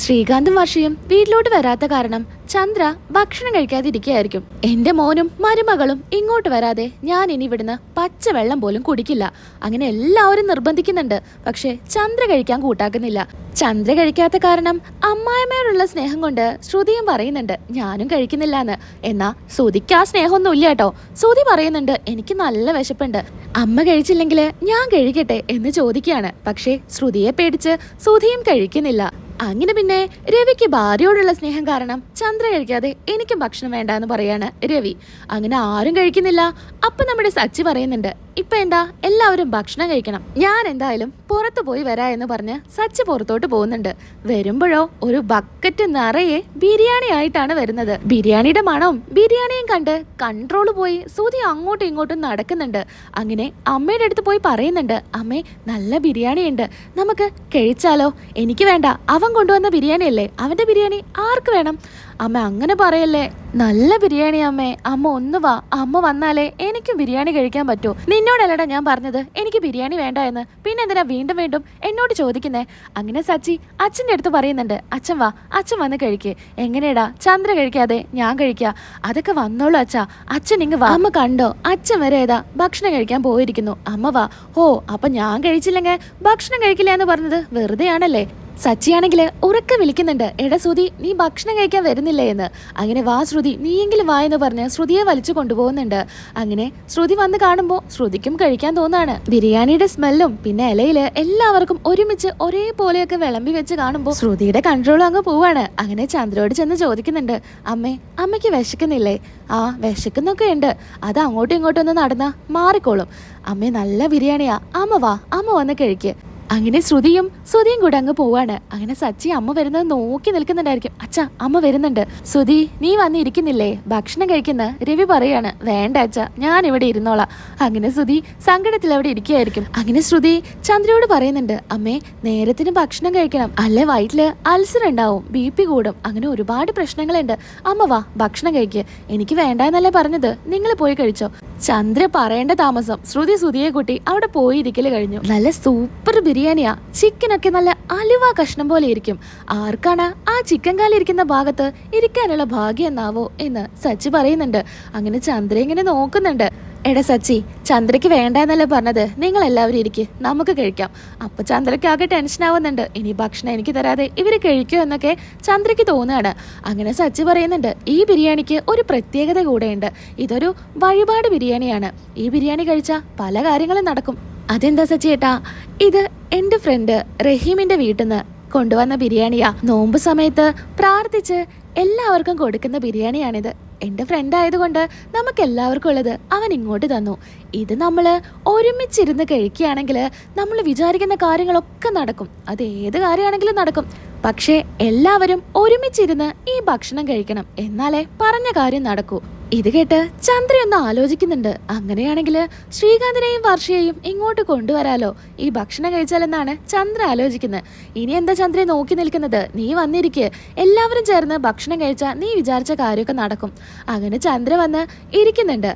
ശ്രീകാന്തും വർഷയും വീട്ടിലോട്ട് വരാത്ത കാരണം ചന്ദ്ര ഭക്ഷണം കഴിക്കാതെ ഇരിക്കുകയായിരിക്കും എന്റെ മോനും മരുമകളും ഇങ്ങോട്ട് വരാതെ ഞാൻ ഇനി ഇവിടുന്ന് പച്ചവെള്ളം പോലും കുടിക്കില്ല. അങ്ങനെ എല്ലാവരും നിർബന്ധിക്കുന്നുണ്ട്. പക്ഷെ ചന്ദ്ര കഴിക്കാൻ കൂട്ടാക്കുന്നില്ല. ചന്ദ്ര കഴിക്കാത്ത കാരണം അമ്മായിമ്മയോടുള്ള സ്നേഹം കൊണ്ട് ശ്രുതിയും പറയുന്നുണ്ട് ഞാനും കഴിക്കുന്നില്ല എന്ന് എന്നാ ശ്രുതിക്ക് ആ സ്നേഹമൊന്നും ഇല്ല കേട്ടോ. ശ്രുതി പറയുന്നുണ്ട് എനിക്ക് നല്ല വിശപ്പുണ്ട്. അമ്മ കഴിച്ചില്ലെങ്കിൽ ഞാൻ കഴിക്കട്ടെ എന്ന് ചോദിക്കുകയാണ്. പക്ഷേ ശ്രുതിയെ പേടിച്ച് ശ്രുതിയും കഴിക്കുന്നില്ല. അങ്ങനെ പിന്നെ രവിക്ക് ഭാര്യയോടുള്ള സ്നേഹം കാരണം ചന്ദ്ര കഴിക്കാതെ എനിക്കും ഭക്ഷണം വേണ്ട എന്ന് പറയാണ് രവി. അങ്ങനെ ആരും കഴിക്കുന്നില്ല. അപ്പൊ നമ്മുടെ സച്ചി പറയുന്നുണ്ട് ഇപ്പൊ എന്താ? എല്ലാവരും ഭക്ഷണം കഴിക്കണം. ഞാൻ എന്തായാലും പുറത്തു പോയി വരാ എന്ന് പറഞ്ഞ് സച്ചി പുറത്തോട്ട് പോകുന്നുണ്ട്. വരുമ്പോഴോ ഒരു ബക്കറ്റ് നിറയെ ബിരിയാണി ആയിട്ടാണ് വരുന്നത്. ബിരിയാണിയുടെ മണവും ബിരിയാണിയും കണ്ട് കൺട്രോൾ പോയി സൂതി അങ്ങോട്ടും ഇങ്ങോട്ടും നടക്കുന്നുണ്ട്. അങ്ങനെ അമ്മയുടെ അടുത്ത് പോയി പറയുന്നുണ്ട് അമ്മേ നല്ല ബിരിയാണി ഉണ്ട് നമുക്ക് കഴിച്ചാലോ? എനിക്ക് വേണ്ട. അവൻ കൊണ്ടുവന്ന ബിരിയാണി അല്ലേ അവന്റെ ബിരിയാണി ആർക്ക് വേണം? അമ്മ അങ്ങനെ പറയല്ലേ നല്ല ബിരിയാണി അമ്മേ അമ്മ ഒന്ന് വാ അമ്മ വന്നാലേ എനിക്കും ബിരിയാണി കഴിക്കാൻ പറ്റൂ. നിന്നോടല്ലടാ ഞാൻ പറഞ്ഞത് എനിക്ക് ബിരിയാണി വേണ്ട എന്ന്. പിന്നെ എന്തിനാ വീണ്ടും വീണ്ടും എന്നോട് ചോദിക്കുന്നേ? അങ്ങനെ സച്ചി അച്ഛന്റെ അടുത്ത് പറയുന്നുണ്ട് അച്ഛൻ വാ അച്ഛൻ വന്ന് കഴിക്കേ. എങ്ങനെയടാ? ചന്ദ്ര കഴിക്കാതെ ഞാൻ കഴിക്കാം. അതൊക്കെ വന്നോളൂ അച്ഛാ. അച്ഛൻ ഇങ്ങ് വാ. അമ്മ കണ്ടോ? അച്ഛൻ വരെ ഏതാ ഭക്ഷണം കഴിക്കാൻ പോയിരിക്കുന്നു. അമ്മ വാ. ഓ അപ്പൊ ഞാൻ കഴിച്ചില്ലെങ്കിൽ ഭക്ഷണം കഴിക്കില്ല എന്ന് പറഞ്ഞത് വെറുതെയാണല്ലേ? സച്ചിയാണെങ്കിൽ ഉറക്കെ വിളിക്കുന്നുണ്ട്. എടാ ശ്രുതി നീ ഭക്ഷണം കഴിക്കാൻ വരുന്നില്ലേ എന്ന്? അങ്ങനെ വാ ശ്രുതി നീയെങ്കിലും വാ എന്ന് പറഞ്ഞ് ശ്രുതിയെ വലിച്ചു കൊണ്ടുപോകുന്നുണ്ട്. അങ്ങനെ ശ്രുതി വന്ന് കാണുമ്പോൾ ശ്രുതിക്കും കഴിക്കാൻ തോന്നാണ്. ബിരിയാണിയുടെ സ്മെല്ലും പിന്നെ ഇലയിൽ എല്ലാവർക്കും ഒരുമിച്ച് ഒരേപോലെയൊക്കെ വിളമ്പി വെച്ച് കാണുമ്പോൾ ശ്രുതിയുടെ കൺട്രോൾ അങ്ങ് പോവാണ്. അങ്ങനെ ചന്ദ്രയോട് ചെന്ന് ചോദിക്കുന്നുണ്ട്. അമ്മേ അമ്മയ്ക്ക് വിശക്കുന്നില്ലേ? ആ വിശക്കുന്നൊക്കെ ഉണ്ട് അത് അങ്ങോട്ടും ഇങ്ങോട്ടും ഒന്ന് നടന്നാ മാറിക്കോളും. അമ്മേ നല്ല ബിരിയാണിയാ. അമ്മ വാ അമ്മ വന്ന് കഴിക്ക്. അങ്ങനെ ശ്രുതിയും ശ്രുതിയും കൂടെ അങ്ങ് പോവാണ്. അങ്ങനെ സച്ചി അമ്മ വരുന്നത് നോക്കി നിൽക്കുന്നുണ്ടായിരിക്കും. അച്ഛ അമ്മ വരുന്നുണ്ട്. ശ്രുതി നീ വന്നിരിക്കുന്നില്ലേ? ഭക്ഷണം കഴിക്കുന്ന? രവി പറയാണ്. വേണ്ട അച്ഛ ഞാൻ ഇവിടെ ഇരുന്നോളാം. അങ്ങനെ ശ്രുതി സങ്കടത്തിൽ അവിടെ ഇരിക്കുകയായിരിക്കും. അങ്ങനെ ശ്രുതി ചന്ദ്രയോട് പറയുന്നുണ്ട്. അമ്മേ നേരത്തിന് ഭക്ഷണം കഴിക്കണം. അല്ലെ വയറ്റിൽ അൾസർ ഉണ്ടാവും ബി പി കൂടും. അങ്ങനെ ഒരുപാട് പ്രശ്നങ്ങളുണ്ട്. അമ്മ വാ ഭക്ഷണം കഴിക്കുക എനിക്ക് വേണ്ട എന്നല്ലേ പറഞ്ഞത്. നിങ്ങൾ പോയി കഴിച്ചോ. ചന്ദ്ര പറയേണ്ട താമസം. ശ്രുതി ശ്രുതിയെ കുട്ടി അവിടെ പോയിരിക്കൽ കഴിഞ്ഞു. നല്ല സൂപ്പർ ബിരിയാണിയാ. ചിക്കനൊക്കെ നല്ല അലുവ കഷ്ണം പോലെ ഇരിക്കും. ആർക്കാണ് ആ ചിക്കൻ കാലി ഇരിക്കുന്ന ഭാഗത്ത് ഇരിക്കാനുള്ള ഭാഗ്യം എന്നാവോ എന്ന് സച്ചി പറയുന്നുണ്ട്. അങ്ങനെ ചന്ദ്ര ഇങ്ങനെ നോക്കുന്നുണ്ട്. എടാ സച്ചി ചന്ദ്രയ്ക്ക് വേണ്ട എന്നല്ലേ പറഞ്ഞത്. നിങ്ങൾ എല്ലാവരും ഇരിക്ക്. നമുക്ക് കഴിക്കാം. അപ്പൊ ചന്ദ്രയ്ക്ക് ആകെ ടെൻഷൻ ആവുന്നുണ്ട്. ഇനി ഭക്ഷണം എനിക്ക് തരാതെ ഇവർ കഴിക്കൂ എന്നൊക്കെ ചന്ദ്രയ്ക്ക് തോന്നുകയാണ് അങ്ങനെ സച്ചി പറയുന്നുണ്ട് ഈ ബിരിയാണിക്ക് ഒരു പ്രത്യേകത കൂടെയുണ്ട്. ഇതൊരു വഴിപാട് ബിരിയാണിയാണ്. ഈ ബിരിയാണി കഴിച്ചാൽ പല കാര്യങ്ങളും നടക്കും. അതെന്താ സച്ചി ഏട്ടാ? ഇത് എന്റെ ഫ്രണ്ട് റഹീമിന്റെ വീട്ടിൽ നിന്ന് കൊണ്ടുവന്ന ബിരിയാണിയാ. നോമ്പ് സമയത്ത് പ്രാർത്ഥിച്ച് എല്ലാവർക്കും കൊടുക്കുന്ന ബിരിയാണിയാണിത്. എന്റെ ഫ്രണ്ട് ആയതുകൊണ്ട് നമുക്ക് എല്ലാവർക്കും ഉള്ളത് അവൻ ഇങ്ങോട്ട് തന്നു. ഇത് നമ്മൾ ഒരുമിച്ചിരുന്ന് കഴിക്കുകയാണെങ്കിൽ നമ്മൾ വിചാരിക്കുന്ന കാര്യങ്ങളൊക്കെ നടക്കും. അത് ഏത് കാര്യമാണെങ്കിലും നടക്കും. പക്ഷേ എല്ലാവരും ഒരുമിച്ചിരുന്ന് ഈ ഭക്ഷണം കഴിക്കണം. എന്നാലേ പറഞ്ഞ കാര്യം നടക്കൂ. ഇത് കേട്ട് ചന്ദ്ര ഒന്ന് ആലോചിക്കുന്നുണ്ട്. അങ്ങനെയാണെങ്കിൽ ശ്രീകാന്തിനെയും വർഷയെയും ഇങ്ങോട്ട് കൊണ്ടുവരാലോ. ഈ ഭക്ഷണം കഴിച്ചാലെന്നാണ് ചന്ദ്ര ആലോചിക്കുന്നത്. ഇനി എന്താ ചന്ദ്രയെ നോക്കി നിൽക്കുന്നത്? നീ വന്നിരിക്കെ. എല്ലാവരും ചേർന്ന് ഭക്ഷണം കഴിച്ചാൽ നീ വിചാരിച്ച കാര്യമൊക്കെ നടക്കും. അങ്ങനെ ചന്ദ്ര വന്ന് ഇരിക്കുന്നുണ്ട്.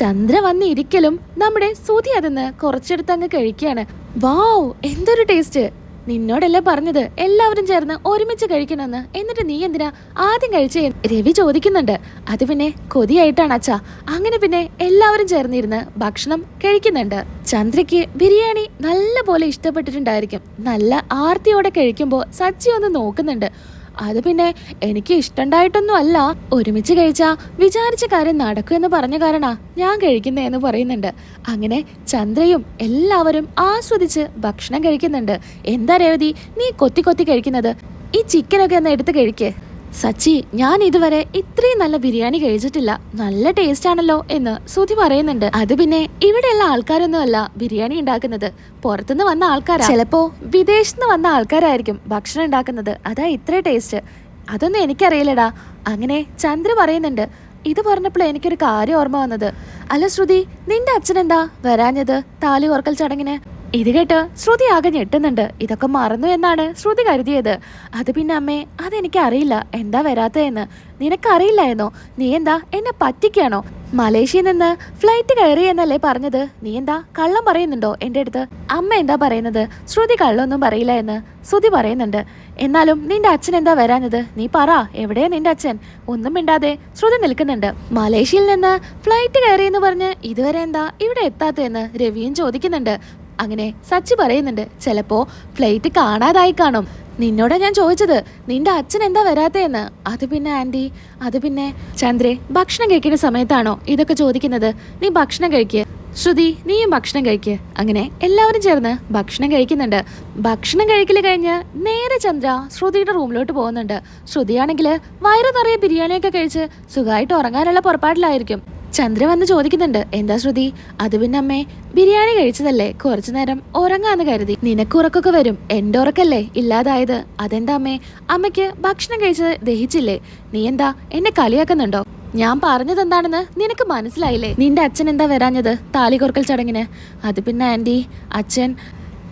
ചന്ദ്ര വന്ന് ഇരിക്കലും നമ്മുടെ സുതി അതെന്ന് കുറച്ചെടുത്ത് അങ്ങ് കഴിക്കുകയാണ്. വാവ് എന്തൊരു ടേസ്റ്റ്. നിന്നോടല്ലേ പറഞ്ഞത്? എല്ലാവരും ചേർന്ന് ഒരുമിച്ച് കഴിക്കണമെന്ന്. എന്നിട്ട് നീ എന്തിനാ ആദ്യം കഴിച്ചേ രവി ചോദിക്കുന്നുണ്ട്. അത് പിന്നെ കൊതിയായിട്ടാണ് അച്ഛാ. അങ്ങനെ പിന്നെ എല്ലാവരും ചേർന്നിരുന്ന് ഭക്ഷണം കഴിക്കുന്നുണ്ട്. ചന്ദ്രയ്ക്ക് ബിരിയാണി നല്ല പോലെ ഇഷ്ടപ്പെട്ടിട്ടുണ്ടായിരിക്കും. നല്ല ആർത്തിയോടെ കഴിക്കുമ്പോൾ സച്ചി ഒന്ന് നോക്കുന്നുണ്ട്. അത് പിന്നെ എനിക്ക് ഇഷ്ടണ്ടായിട്ടൊന്നും അല്ല. ഒരുമിച്ച് കഴിച്ചാ വിചാരിച്ച കാര്യം നടക്കൂ നടക്കുമെന്ന് പറഞ്ഞ കാരണ ഞാൻ കഴിക്കുന്നതെന്ന് പറയുന്നുണ്ട്. അങ്ങനെ ചന്ദ്രയും എല്ലാവരും ആസ്വദിച്ച് ഭക്ഷണം കഴിക്കുന്നുണ്ട്. എന്താ രേവതി നീ കൊത്തി കൊത്തി കഴിക്കുന്നത്? ഈ ചിക്കനൊക്കെ ഒന്ന് എടുത്ത് കഴിക്ക്. സച്ചി ഞാൻ ഇതുവരെ ഇത്രയും നല്ല ബിരിയാണി കഴിച്ചിട്ടില്ല. നല്ല ടേസ്റ്റ് ആണല്ലോ എന്ന് സുധി പറയുന്നുണ്ട്. അത് പിന്നെ ഇവിടെയുള്ള ആൾക്കാരൊന്നും അല്ല ബിരിയാണി ഉണ്ടാക്കുന്നത്. പുറത്തുനിന്ന് വന്ന ആൾക്കാരാ. ചിലപ്പോ വിദേശത്തുനിന്ന് വന്ന ആൾക്കാരായിരിക്കും ഭക്ഷണം ഉണ്ടാക്കുന്നത്. അതാ ഇത്ര ടേസ്റ്റ് അതൊന്നും എനിക്കറിയില്ലടാ. അങ്ങനെ ചന്ദ്ര പറയുന്നുണ്ട്. ഇത് പറഞ്ഞപ്പോൾ എനിക്കൊരു കാര്യം ഓർമ്മ വന്നത്. അല്ല ശ്രുതി നിന്റെ അച്ഛൻ എന്താ വരാഞ്ഞത്? താലി ഓർക്കൽ ചടങ്ങിന്? ഇത് കേട്ട് ശ്രുതി ആകെ ഞെട്ടുന്നുണ്ട്. ഇതൊക്കെ മറന്നു എന്നാണ് ശ്രുതി കരുതിയത്. അത് പിന്നെ അമ്മേ അതെനിക്ക് അറിയില്ല എന്താ വരാത്തതെന്ന്? നിനക്കറിയില്ലായിരുന്നോ? നീ എന്താ എന്നെ പറ്റിക്കാണോ? മലേഷ്യയിൽ നിന്ന് ഫ്ലൈറ്റ് കയറി എന്നല്ലേ പറഞ്ഞത്? നീ എന്താ കള്ളം പറയുന്നുണ്ടോ എന്റെ അടുത്ത്? അമ്മ എന്താ പറയുന്നത്? ശ്രുതി കള്ളൊന്നും പറയില്ല എന്ന് ശ്രുതി പറയുന്നുണ്ട്. എന്നാലും നിന്റെ അച്ഛൻ എന്താ വരാഞ്ഞത്? നീ പറ എവിടെയാ നിന്റെ അച്ഛൻ? ഒന്നും മിണ്ടാതെ ശ്രുതി നിൽക്കുന്നുണ്ട്. മലേഷ്യയിൽ നിന്ന് ഫ്ലൈറ്റ് കയറി എന്ന് പറഞ്ഞ് ഇതുവരെ എന്താ ഇവിടെ എത്താത്തതെന്ന് രവിയും ചോദിക്കുന്നുണ്ട്. അങ്ങനെ സച്ചി പറയുന്നുണ്ട് ചിലപ്പോ ഫ്ലൈറ്റ് കാണാതായി കാണും. നിന്നോടാ ഞാൻ ചോദിച്ചത് നിന്റെ അച്ഛൻ എന്താ വരാത്തേന്ന്? അത് പിന്നെ ആന്റി അത് പിന്നെ ചന്ദ്രെ ഭക്ഷണം കഴിക്കുന്ന സമയത്താണോ ഇതൊക്കെ ചോദിക്കുന്നത്? നീ ഭക്ഷണം കഴിക്കുക ശ്രുതി നീയും ഭക്ഷണം കഴിക്കുക അങ്ങനെ എല്ലാവരും ചേർന്ന് ഭക്ഷണം കഴിക്കുന്നുണ്ട്. ഭക്ഷണം കഴിക്കൽ കഴിഞ്ഞ് നേരെ ചന്ദ്ര ശ്രുതിയുടെ റൂമിലോട്ട് പോകുന്നുണ്ട്. ശ്രുതിയാണെങ്കിൽ വയറു നിറയെ ബിരിയാണിയൊക്കെ കഴിച്ച് സുഖമായിട്ട് ഉറങ്ങാനുള്ള പുറപ്പാടിലായിരിക്കും. ചന്ദ്ര വന്ന് ചോദിക്കുന്നുണ്ട് എന്താ ശ്രുതി? അത് പിന്നെ അമ്മേ ബിരിയാണി കഴിച്ചതല്ലേ? കുറച്ചു നേരം ഉറങ്ങാന്ന് കരുതി. നിനക്ക് ഉറക്കൊക്കെ വരും. എന്റെ ഉറക്കല്ലേ ഇല്ലാതായത്? അതെന്താ അമ്മേ? അമ്മയ്ക്ക് ഭക്ഷണം കഴിച്ചത് ദഹിച്ചില്ലേ? നീ എന്താ എന്നെ കളിയാക്കുന്നുണ്ടോ? ഞാൻ പറഞ്ഞത് എന്താണെന്ന് നിനക്ക് മനസ്സിലായില്ലേ? നിന്റെ അച്ഛൻ എന്താ വരാഞ്ഞത്? താലി കൊർക്കൽ ചടങ്ങിന്? അത് പിന്നെ ആന്റി അച്ഛൻ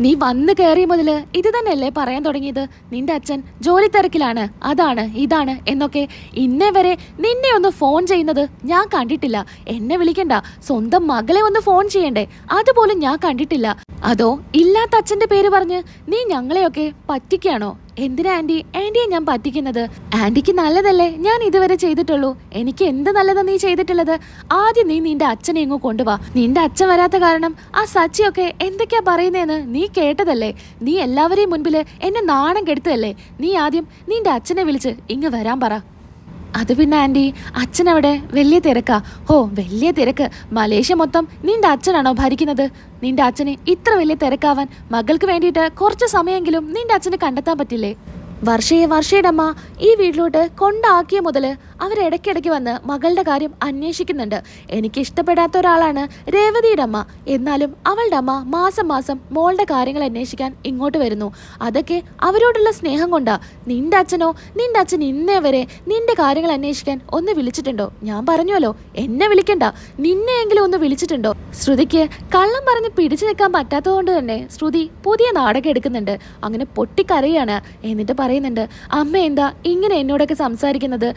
നീ വന്ന് കയറിയ മുതൽ ഇത് തന്നെയല്ലേ പറയാൻ തുടങ്ങിയത്? നിന്റെ അച്ഛൻ ജോലി തിരക്കിലാണ്. അതാണ് ഇതാണ് എന്നൊക്കെ ഇന്നേ വരെ നിന്നെ ഒന്ന് ഫോൺ ചെയ്യുന്നത് ഞാൻ കണ്ടിട്ടില്ല. എന്നെ വിളിക്കണ്ട. സ്വന്തം മകളെ ഒന്ന് ഫോൺ ചെയ്യണ്ടേ? അതുപോലും ഞാൻ കണ്ടിട്ടില്ല. അതോ ഇല്ലാത്ത അച്ഛന്റെ പേര് പറഞ്ഞ് നീ ഞങ്ങളെയൊക്കെ പറ്റിക്കാണോ എന്തിനാ ആന്റി? ആന്റിയെ ഞാൻ പറ്റിക്കുന്നത്? ആന്റിക്ക് നല്ലതല്ലേ? ഞാൻ ഇതുവരെ ചെയ്തിട്ടുള്ളൂ. എനിക്ക് എന്ത് നല്ലതാ നീ ചെയ്തിട്ടുള്ളത്? ആദ്യം നീ നിന്റെ അച്ഛനെ ഇങ്ങ് കൊണ്ടുവാ. നിന്റെ അച്ഛൻ വരാത്ത കാരണം ആ സച്ചിയൊക്കെ എന്തൊക്കെയാ പറയുന്നതെന്ന് നീ കേട്ടതല്ലേ? നീ എല്ലാവരെയും മുൻപിൽ എന്നെ നാണം കെടുത്തതല്ലേ? നീ ആദ്യം നിന്റെ അച്ഛനെ വിളിച്ച് ഇങ്ങ് വരാൻ പറ. അത് പിന്നെ ആന്റി അച്ഛനവിടെ വലിയ തിരക്കാ. ഓ വലിയ തിരക്ക്. മലേഷ്യ മൊത്തം നിന്റെ അച്ഛനാണോ ഭരിക്കുന്നത്? നിന്റെ അച്ഛന് ഇത്ര വലിയ തിരക്കാവാൻ മകൾക്ക് വേണ്ടിയിട്ട് കുറച്ച് സമയമെങ്കിലും നിന്റെ അച്ഛന് കണ്ടെത്താൻ പറ്റില്ലേ? വർഷയെ വർഷയുടെ അമ്മ ഈ വീട്ടിലോട്ട് കൊണ്ടാക്കിയ മുതൽ അവരിടയ്ക്കിടയ്ക്ക് വന്ന് മകളുടെ കാര്യം അന്വേഷിക്കുന്നുണ്ട്. എനിക്ക് ഇഷ്ടപ്പെടാത്ത ഒരാളാണ് രേവതിയുടെ അമ്മ. എന്നാലും അവളുടെ അമ്മ മാസം മാസം മോളുടെ കാര്യങ്ങൾ അന്വേഷിക്കാൻ ഇങ്ങോട്ട് വരുന്നു. അതൊക്കെ അവരോടുള്ള സ്നേഹം കൊണ്ടാ. നിന്റെ അച്ഛനോ നിന്റെ അച്ഛൻ ഇന്നേ വരെ നിന്റെ കാര്യങ്ങൾ അന്വേഷിക്കാൻ ഒന്ന് വിളിച്ചിട്ടുണ്ടോ? ഞാൻ പറഞ്ഞുവല്ലോ എന്നെ വിളിക്കണ്ട. നിന്നെയെങ്കിലും ഒന്ന് വിളിച്ചിട്ടുണ്ടോ? ശ്രുതിക്ക് കള്ളം പറഞ്ഞ് പിടിച്ചു നിൽക്കാൻ പറ്റാത്തതുകൊണ്ട് തന്നെ ശ്രുതി പുതിയ നാടകം എടുക്കുന്നുണ്ട്. അങ്ങനെ പൊട്ടിക്കരയാണ്. എന്നിട്ട് പറയുന്നുണ്ട് അമ്മ എന്താ ഇങ്ങനെ എന്നോടൊക്കെ സംസാരിക്കുന്നത്?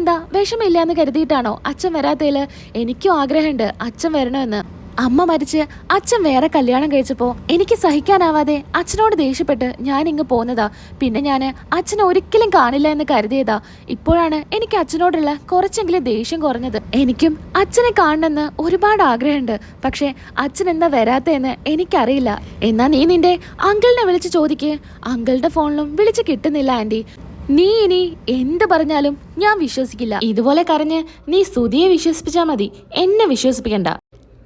എനിക്കെന്താ വിഷമില്ല എന്ന് കരുതിയിട്ടാണോ അച്ഛൻ വരാത്തതിൽ? എനിക്കും ആഗ്രഹമുണ്ട് അച്ഛൻ വരണമെന്ന്. അമ്മ മരിച്ച് അച്ഛൻ വേറെ കല്യാണം കഴിച്ചപ്പോ എനിക്ക് സഹിക്കാനാവാതെ അച്ഛനോട് ദേഷ്യപ്പെട്ട് ഞാൻ ഇങ്ങ് പോന്നതാ. പിന്നെ ഞാൻ അച്ഛനെ ഒരിക്കലും കാണില്ല എന്ന് കരുതിയതാ. ഇപ്പോഴാണ് എനിക്ക് അച്ഛനോടുള്ള കുറച്ചെങ്കിലും ദേഷ്യം കുറഞ്ഞത്. എനിക്കും അച്ഛനെ കാണണമെന്ന് ഒരുപാട് ആഗ്രഹമുണ്ട്. പക്ഷെ അച്ഛൻ എന്താ വരാത്തതെന്ന് എനിക്കറിയില്ല. എന്നാ നീ നിന്റെ അങ്കിളിനെ വിളിച്ച് ചോദിക്ക്. അങ്കിളുടെ ഫോണിലും വിളിച്ച് കിട്ടുന്നില്ല ആന്റി. നീ ഇനി എന്ത് പറഞ്ഞാലും ഞാൻ വിശ്വസിക്കില്ല. ഇതുപോലെ കരഞ്ഞ് നീ സ്തുതിയെ വിശ്വസിപ്പിച്ചാ മതി. എന്നെ വിശ്വസിപ്പിക്കണ്ട.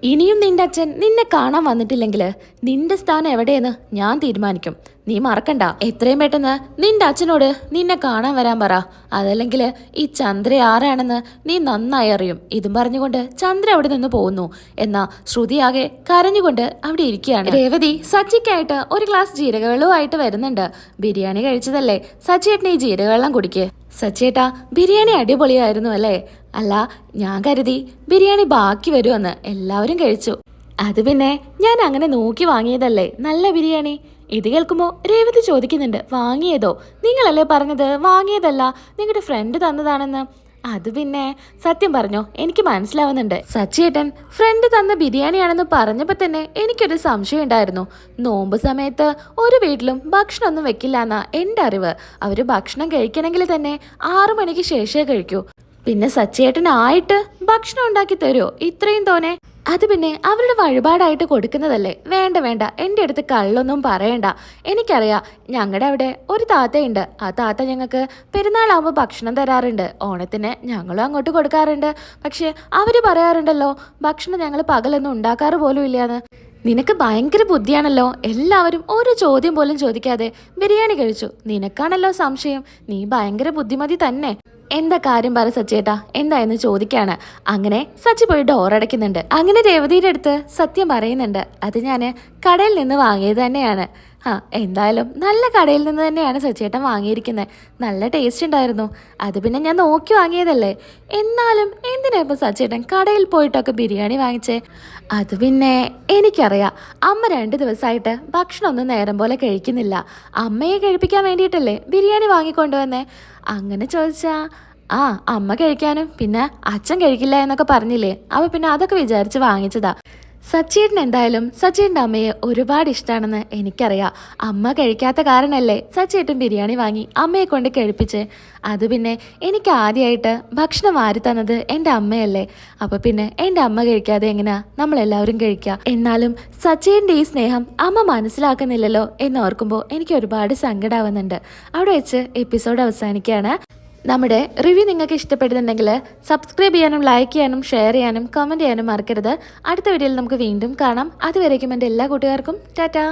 ഇനിയും നിന്റെ അച്ഛൻ നിന്നെ കാണാൻ വന്നിട്ടില്ലെങ്കിൽ നിന്റെ സ്ഥാനം എവിടെയെന്ന് ഞാൻ തീരുമാനിക്കും. നീ മറക്കണ്ട. എത്രയും പെട്ടെന്ന് നിന്റെ അച്ഛനോട് നിന്നെ കാണാൻ വരാൻ പറ. അതല്ലെങ്കിൽ ഈ ചന്ദ്ര ആരാണെന്ന് നീ നന്നായി അറിയും. ഇതും പറഞ്ഞുകൊണ്ട് ചന്ദ്ര അവിടെ നിന്ന് പോകുന്നു. എന്നാ ശ്രുതിയാകെ കരഞ്ഞുകൊണ്ട് അവിടെ ഇരിക്കുകയാണ്. രേവതി സച്ചിക്കായിട്ട് ഒരു ഗ്ലാസ് ജീരകവെള്ളവുമായിട്ട് വരുന്നുണ്ട്. ബിരിയാണി കഴിച്ചതല്ലേ? സച്ചിയേട്ടന് ഈ ജീരകവെള്ളം കുടിക്കേ. സച്ചേട്ടാ ബിരിയാണി അടിപൊളിയായിരുന്നു അല്ലേ? അല്ല ഞാൻ കരുതി ബിരിയാണി ബാക്കി വരുമെന്ന് എല്ലാവരും കഴിച്ചു. അത് പിന്നെ ഞാൻ അങ്ങനെ നോക്കി വാങ്ങിയതല്ലേ? നല്ല ബിരിയാണി. ഇത് കേൾക്കുമ്പോൾ രേവതി ചോദിക്കുന്നുണ്ട് വാങ്ങിയതോ? നിങ്ങളല്ലേ പറഞ്ഞത്? വാങ്ങിയതല്ല. നിങ്ങളുടെ ഫ്രണ്ട് തന്നതാണെന്ന്. അത് പിന്നെ സത്യം പറഞ്ഞോ എനിക്ക് മനസ്സിലാവുന്നുണ്ട്. സച്ചേട്ടൻ ഫ്രണ്ട് തന്ന ബിരിയാണിയാണെന്ന് പറഞ്ഞപ്പോൾ തന്നെ എനിക്കൊരു സംശയം ഉണ്ടായിരുന്നു. നോമ്പ് സമയത്ത് ഒരു വീട്ടിലും ഭക്ഷണമൊന്നും വെക്കില്ല എന്നാ എന്റെ അറിവ്. അവർ ഭക്ഷണം കഴിക്കണമെങ്കിൽ തന്നെ ആറു മണിക്ക് ശേഷമേ കഴിക്കൂ. പിന്നെ സച്ചേട്ടനായിട്ട് ഭക്ഷണം ഉണ്ടാക്കി തരുമോ ഇത്രയും തോനെ. അത് പിന്നെ അവരുടെ വഴിപാടായിട്ട് കൊടുക്കുന്നതല്ലേ? വേണ്ട വേണ്ട. എന്റെ അടുത്ത് കള്ളൊന്നും പറയണ്ട. എനിക്കറിയാം ഞങ്ങളുടെ അവിടെ ഒരു താത്തയുണ്ട്. ആ താത്ത ഞങ്ങൾക്ക് പെരുന്നാളാകുമ്പോൾ ഭക്ഷണം തരാറുണ്ട്. ഓണത്തിന് ഞങ്ങളും അങ്ങോട്ട് കൊടുക്കാറുണ്ട്. പക്ഷെ അവർ പറയാറുണ്ടല്ലോ ഭക്ഷണം ഞങ്ങൾ പകലൊന്നും ഉണ്ടാക്കാറ് പോലും ഇല്ലയെന്ന് നിനക്ക് ഭയങ്കര ബുദ്ധിയാണല്ലോ. എല്ലാവരും ഒരു ചോദ്യം പോലും ചോദിക്കാതെ ബിരിയാണി കഴിച്ചു. നിനക്കാണല്ലോ സംശയം. നീ ഭയങ്കര ബുദ്ധിമതി തന്നെ. എന്താ കാര്യം പറ സച്ചേട്ടാ? എന്താ എന്ന് ചോദിക്കാണ്. അങ്ങനെ സച്ചി പോയി ഡോർ അടയ്ക്കുന്നുണ്ട്. അങ്ങനെ രേവതിയുടെ അടുത്ത് സത്യം പറയുന്നുണ്ട്. അത് ഞാൻ കടയിൽ നിന്ന് വാങ്ങിയത് തന്നെയാണ്. ആ എന്തായാലും നല്ല കടയിൽ നിന്ന് തന്നെയാണ് സച്ചേട്ടൻ വാങ്ങിയിരിക്കുന്നത്. നല്ല ടേസ്റ്റ് ഉണ്ടായിരുന്നു. അത് പിന്നെ ഞാൻ നോക്കി വാങ്ങിയതല്ലേ. എന്നാലും എന്തിനാ സച്ചേട്ടൻ കടയിൽ പോയിട്ടൊക്കെ ബിരിയാണി വാങ്ങിച്ചേ? അത് പിന്നെ എനിക്കറിയാം. അമ്മ രണ്ട് ദിവസമായിട്ട് ഭക്ഷണമൊന്നും നേരം പോലെ കഴിക്കുന്നില്ല. അമ്മയെ കഴിപ്പിക്കാൻ വേണ്ടിയിട്ടല്ലേ ബിരിയാണി വാങ്ങിക്കൊണ്ടുവന്നേ? അങ്ങനെ ചോദിച്ചാ ആ അമ്മ കഴിക്കാനും പിന്നെ അച്ഛൻ കഴിക്കില്ല എന്നൊക്കെ പറഞ്ഞില്ലേ? അവ പിന്നെ അതൊക്കെ വിചാരിച്ച് വാങ്ങിച്ചതാ. സച്ചേട്ടൻ എന്തായാലും സച്ചേട്ടന്റെ അമ്മയെ ഒരുപാട് ഇഷ്ടമാണെന്ന് എനിക്കറിയാം. അമ്മ കഴിക്കാത്ത കാരണമല്ലേ സച്ചേട്ടൻ ബിരിയാണി വാങ്ങി അമ്മയെ കൊണ്ട് കഴിപ്പിച്ച്. അത് പിന്നെ എനിക്ക് ആദ്യമായിട്ട് ഭക്ഷണം ആര് തന്നത് എന്റെ അമ്മയല്ലേ. അപ്പോൾ പിന്നെ എന്റെ അമ്മ കഴിക്കാതെ എങ്ങനെയാ നമ്മളെല്ലാവരും കഴിക്കുക എന്നാലും സച്ചേന്റെ ഈ സ്നേഹം അമ്മ മനസ്സിലാക്കുന്നില്ലല്ലോ എന്ന് ഓർക്കുമ്പോൾ എനിക്ക് ഒരുപാട് സങ്കടമാവുന്നുണ്ട് അവിടെ വെച്ച് എപ്പിസോഡ് അവസാനിക്കുകയാണ്. നമ്മുടെ റിവ്യൂ നിങ്ങൾക്ക് ഇഷ്ടപ്പെടുന്നുണ്ടെങ്കിൽ സബ്സ്ക്രൈബ് ചെയ്യാനും ലൈക്ക് ചെയ്യാനും ഷെയർ ചെയ്യാനും കമന്റ് ചെയ്യാനും മറക്കരുത്. അടുത്ത വീഡിയോയിൽ നമുക്ക് വീണ്ടും കാണാം. അതുവരേക്കും എന്റെ എല്ലാ കൂട്ടുകാർക്കും. ടാറ്റാ.